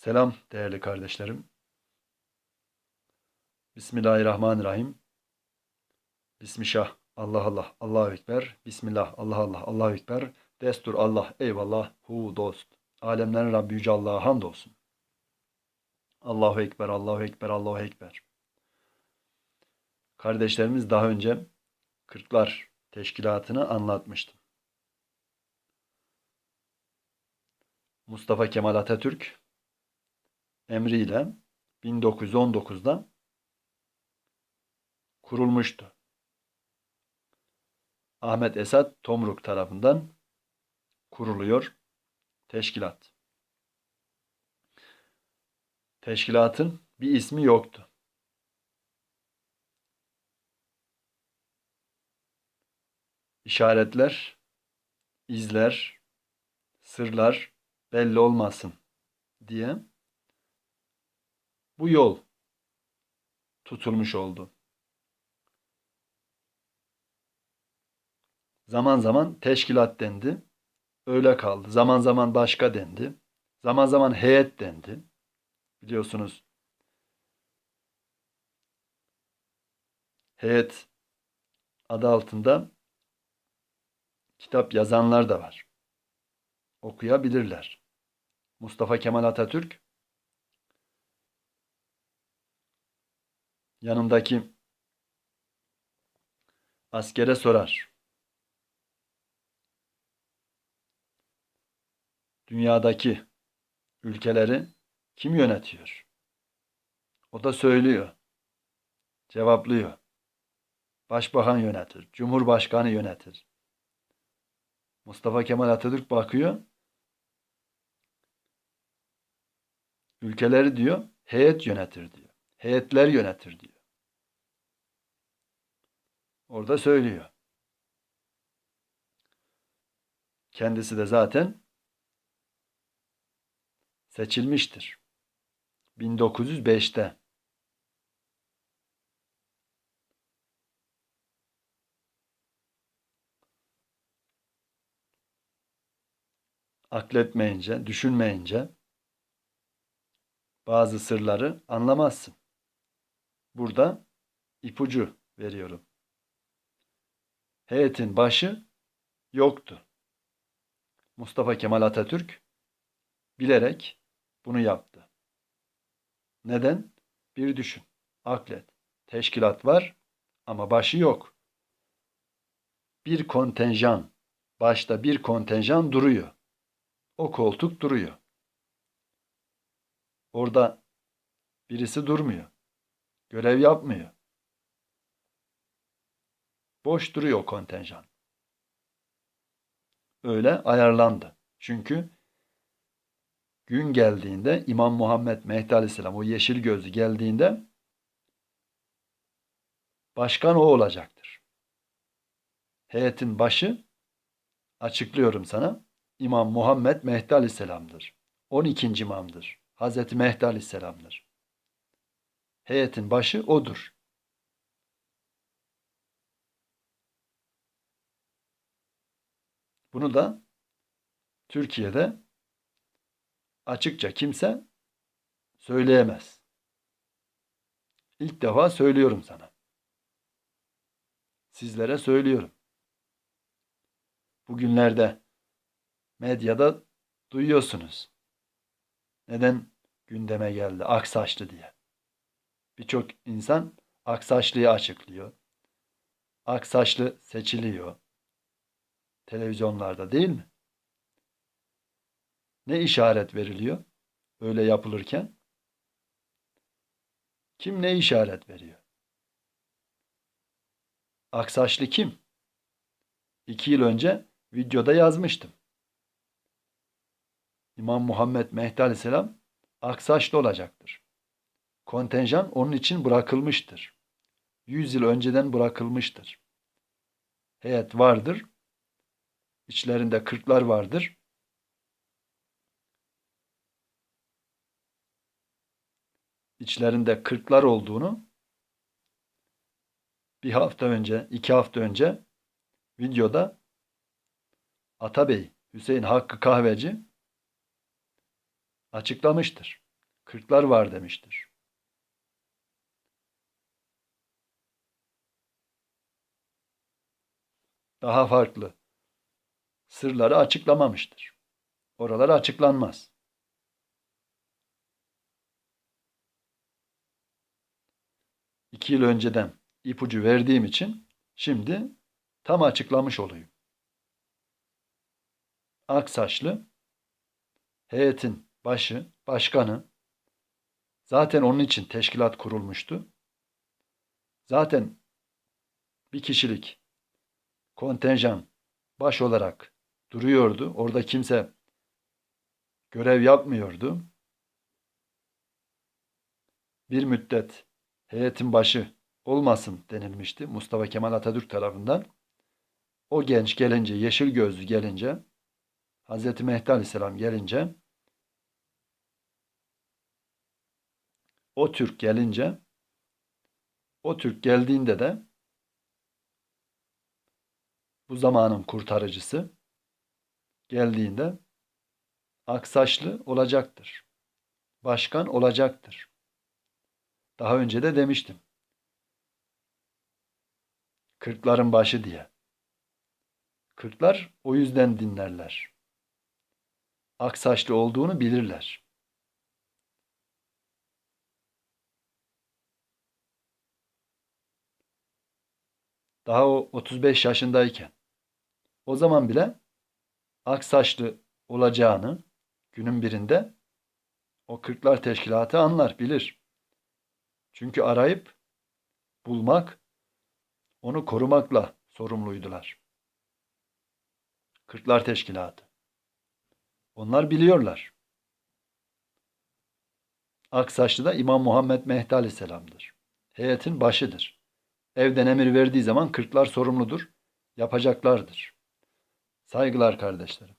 Selam değerli kardeşlerim. Bismillahirrahmanirrahim. Bismillah. Allah Allah. Allahu Ekber. Bismillah. Allah Allah. Allahu Ekber. Destur Allah. Eyvallah. Hu dost. Alemlerin Rabbi Yüce Allah'a hamdolsun. Allahu Ekber. Allahu Ekber. Allahu Ekber. Kardeşlerimiz daha önce Kırklar Teşkilatı'nı anlatmıştım. Mustafa Kemal Atatürk emriyle 1919'da kurulmuştu. Ahmet Esat Tomruk tarafından kuruluyor teşkilat. Teşkilatın bir ismi yoktu. İşaretler, izler, sırlar belli olmasın diye bu yol tutulmuş oldu. Zaman zaman teşkilat dendi. Öyle kaldı. Zaman zaman başka dendi. Zaman zaman heyet dendi. Biliyorsunuz heyet adı altında kitap yazanlar da var. Okuyabilirler. Mustafa Kemal Atatürk yanındaki askere sorar. Dünyadaki ülkeleri kim yönetiyor? O da söylüyor. Cevaplıyor. Başbakan yönetir, Cumhurbaşkanı yönetir. Mustafa Kemal Atatürk bakıyor. Ülkeleri diyor, heyet yönetir diyor. Heyetler yönetir diyor. Orada söylüyor. Kendisi de zaten seçilmiştir. 1905'te. Akletmeyince, düşünmeyince bazı sırları anlamazsın. Burada ipucu veriyorum. Heyetin başı yoktu. Mustafa Kemal Atatürk bilerek bunu yaptı. Neden? Bir düşün. Aklet. Teşkilat var ama başı yok. Bir kontenjan, başta bir kontenjan duruyor. O koltuk duruyor. Orada birisi durmuyor. Görev yapmıyor. Boş duruyor kontenjan. Öyle ayarlandı. Çünkü gün geldiğinde İmam Muhammed Mehdi Aleyhisselam o yeşil gözlü geldiğinde başkan o olacaktır. Heyetin başı açıklıyorum sana İmam Muhammed Mehdi Aleyhisselam'dır. 12. imamdır. Hazreti Mehdi Aleyhisselam'dır. Heyetin başı odur. Bunu da Türkiye'de açıkça kimse söyleyemez. İlk defa söylüyorum sana. Sizlere söylüyorum. Bugünlerde medyada duyuyorsunuz. Neden gündeme geldi Aksaçlı diye. Birçok insan Aksaçlı'yı açıklıyor. Aksaçlı seçiliyor. Televizyonlarda değil mi? Ne işaret veriliyor öyle yapılırken? Kim ne işaret veriyor? Aksaçlı kim? İki yıl önce videoda yazmıştım. İmam Muhammed Mehdi Aleyhisselam Aksaçlı olacaktır. Kontenjan onun için bırakılmıştır. Yüz yıl önceden bırakılmıştır. Heyet vardır. İçlerinde kırklar vardır. İçlerinde kırklar olduğunu bir hafta önce, iki hafta önce videoda Atabey Hüseyin Hakkı Kahveci açıklamıştır. Kırklar var demiştir. Daha farklı. Sırları açıklamamıştır. Oralar açıklanmaz. İki yıl önceden ipucu verdiğim için şimdi tam açıklamış olayım. Aksaçlı heyetin başı, başkanı zaten onun için teşkilat kurulmuştu. Zaten bir kişilik kontenjan baş olarak duruyordu. Orada kimse görev yapmıyordu. Bir müddet heyetin başı olmasın denilmişti Mustafa Kemal Atatürk tarafından. O genç gelince, yeşil gözlü gelince, Hazreti Mehdi Aleyhisselam gelince, o Türk gelince, o Türk geldiğinde de bu zamanın kurtarıcısı geldiğinde aksaçlı olacaktır. Başkan olacaktır. Daha önce de demiştim. Kırkların başı diye. Kırklar o yüzden dinlerler. Aksaçlı olduğunu bilirler. Daha o 35 yaşındayken o zaman bile aksaçlı olacağını günün birinde o Kırklar Teşkilatı anlar, bilir. Çünkü arayıp bulmak, onu korumakla sorumluydular. Kırklar Teşkilatı. Onlar biliyorlar. Aksaçlı da İmam Muhammed Mehdi Aleyhisselam'dır. Heyetin başıdır. Evden emir verdiği zaman kırklar sorumludur. Yapacaklardır. Saygılar kardeşlerim.